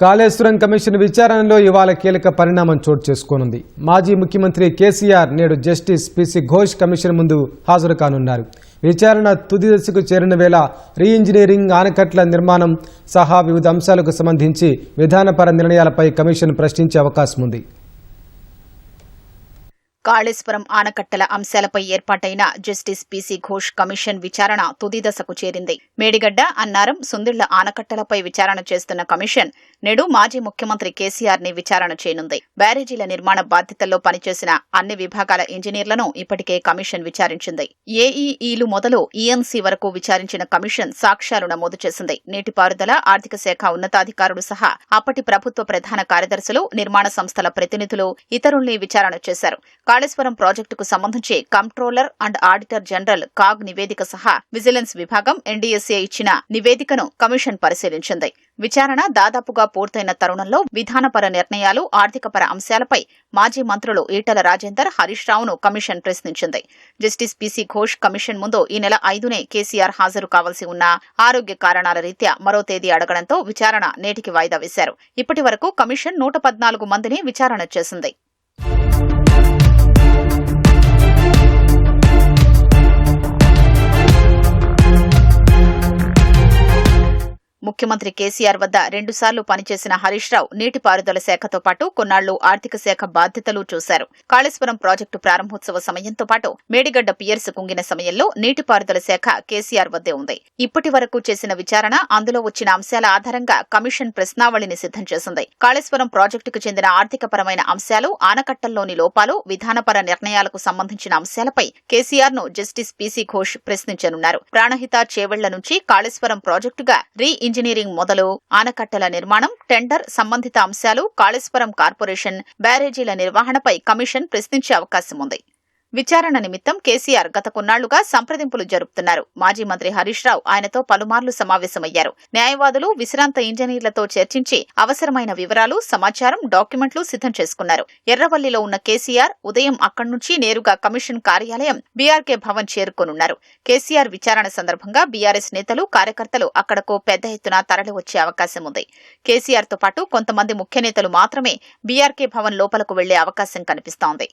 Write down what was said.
Kaleshwaram commission విచారణలో ఇవాళ కీలక పరిణామం చోటు చేసుకోనుంది. మాజీ ముఖ్యమంత్రి కేసీఆర్ నేడు జస్టిస్ పిసి ఘోష్ కమిషన్ ముందు హాజరు కానున్నారు. విచారణ తుది దశకు చేరిన వేళ రీ ఇంజనీరింగ్ ఆనకట్ల నిర్మాణం సహా వివిధ అంశాలకు సంబంధించి విధానపర నిర్ణయాలపై కమిషన్ ప్రశ్నించే అవకాశం ఉంది కాళేశ్వరం ఆనకట్టల అంశాలపై ఏర్పాటైన జస్టిస్ పీసీ ఘోష్ కమిషన్ విచారణ తుది దశకు చేరింది. మేడిగడ్డ అన్నారం సుందిళ్ళ ఆనకట్టలపై విచారణ చేస్తున్న కమిషన్ నేడు మాజీ ముఖ్యమంత్రి కేసీఆర్ని విచారణ చేయనుంది. బ్యారేజీల నిర్మాణ బాధ్యతల్లో పనిచేసిన అన్ని విభాగాల ఇంజనీర్లను ఇప్పటికే కమిషన్ విచారించింది. ఏఈఈలు మొదలు ఈఎన్సీ వరకు విచారించిన కమిషన్ సాక్ష్యాలు నమోదు చేసింది. నీటిపారుదల ఆర్థిక శాఖ ఉన్నతాధికారులు సహా అప్పటి ప్రభుత్వ ప్రధాన కార్యదర్శులు నిర్మాణ సంస్థల ప్రతినిధులు ఇతరుల్ని విచారణ చేశారు. కాళేశ్వరం ప్రాజెక్టుకు సంబంధించి controller and auditor general CAG నివేదిక సహా విజిలెన్స్ విభాగం ఎన్డీఎస్ఏ ఇచ్చిన నివేదికను కమిషన్ పరిశీలించింది. విచారణ దాదాపుగా పూర్తయిన తరుణంలో విధానపర నిర్ణయాలు ఆర్థికపర అంశాలపై మాజీ మంత్రులు ఈటల రాజేందర్ హరీష్ రావును కమిషన్ ప్రశ్నించింది. జస్టిస్ పీసీ ఘోష్ కమిషన్ ముందు ఈ నెల ఐదునే కేసీఆర్ హాజరు కావాల్సి ఉన్న ఆరోగ్య కారణాల రీత్యా మరో తేదీ అడగడంతో విచారణ నేటికి వాయిదా వేశారు. ఇప్పటి వరకు కమిషన్ నూట పద్నాలుగు మందిని విచారణ చేసింది. ముఖ్యమంత్రి కేసీఆర్ వద్ద రెండుసార్లు పనిచేసిన హరీష్ రావు నీటిపారుదల శాఖతో పాటు కొన్నాళ్ళు ఆర్థిక శాఖ బాధ్యతలు చూశారు. కాళేశ్వరం ప్రాజెక్టు ప్రారంభోత్సవ సమయంతో పాటు మేడిగడ్డ పియర్స్ కుంగిన సమయంలో నీటిపారుదల శాఖ కేసీఆర్ వద్దే ఉంది. ఇప్పటి వరకు చేసిన విచారణ అందులో వచ్చిన అంశాల ఆధారంగా కమిషన్ ప్రశ్నావళిని సిద్ధం చేసింది. కాళేశ్వరం ప్రాజెక్టుకు చెందిన ఆర్థికపరమైన అంశాలు ఆనకట్టల్లోని లోపాలు విధానపర నిర్ణయాలకు సంబంధించిన అంశాలపై కేసీఆర్ను జస్టిస్ పీసీ ఘోష్ ప్రశ్నించనున్నారు. ప్రాణహిత చేవెళ్ళ నుంచి కాళేశ్వరం ప్రాజెక్టుగా రీ ఇంజనీరింగ్ మొదలు ఆనకట్టల నిర్మాణం టెండర్ సంబంధిత అంశాలు కాళేశ్వరం కార్పొరేషన్ బ్యారేజీల నిర్వహణపై కమిషన్ ప్రశ్నించే అవకాశం ఉంది విచారణ నిమిత్తం కేసీఆర్ గత కొన్నాళ్ళుగా సంప్రదింపులు జరుపుతున్నారు. మాజీ మంత్రి హరీష్ రావు ఆయనతో పలుమార్లు సమావేశమయ్యారు. న్యాయవాదులు విశ్రాంత ఇంజనీర్లతో చర్చించి అవసరమైన వివరాలు సమాచారం డాక్యుమెంట్లు సిద్ధం చేసుకున్నారు. ఎర్రవల్లిలో ఉన్న కేసీఆర్ ఉదయం అక్కడి నుంచి నేరుగా కమిషన్ కార్యాలయం బీఆర్కే భవన్ చేరుకోనున్నారు. కేసీఆర్ విచారణ సందర్భంగా బీఆర్ఎస్ నేతలు కార్యకర్తలు అక్కడకు పెద్ద ఎత్తున తరలి వచ్చే అవకాశం ఉంది. కేసీఆర్తో పాటు కొంతమంది ముఖ్య నేతలు మాత్రమే బీఆర్కే భవన్ లోపలకు వెళ్ళే అవకాశం కనిపిస్తోంది.